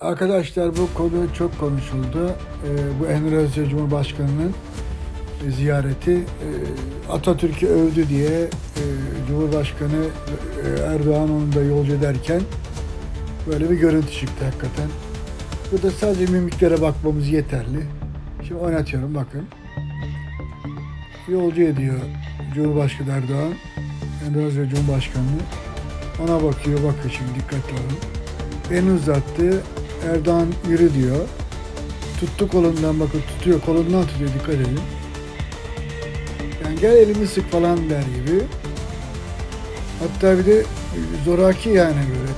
Arkadaşlar bu konu çok konuşuldu. Ee, bu Endonezya Cumhurbaşkanı'nın e, ziyareti e, Atatürk'ü övdü diye e, Cumhurbaşkanı e, Erdoğan onu da yolcu ederken böyle bir görüntü çıktı hakikaten. Burada sadece mimiklere bakmamız yeterli. Şimdi oynatıyorum bakın. Yolcu ediyor Cumhurbaşkanı Erdoğan, Endonezya Cumhurbaşkanı'nı. Ona bakıyor, bakın şimdi dikkatli olun. Elini uzattı, Erdoğan yürü diyor. Tuttu kolundan bakın tutuyor, kolundan tutuyor dikkat edin. Yani gel elimi sık falan der gibi. Hatta bir de zoraki yani böyle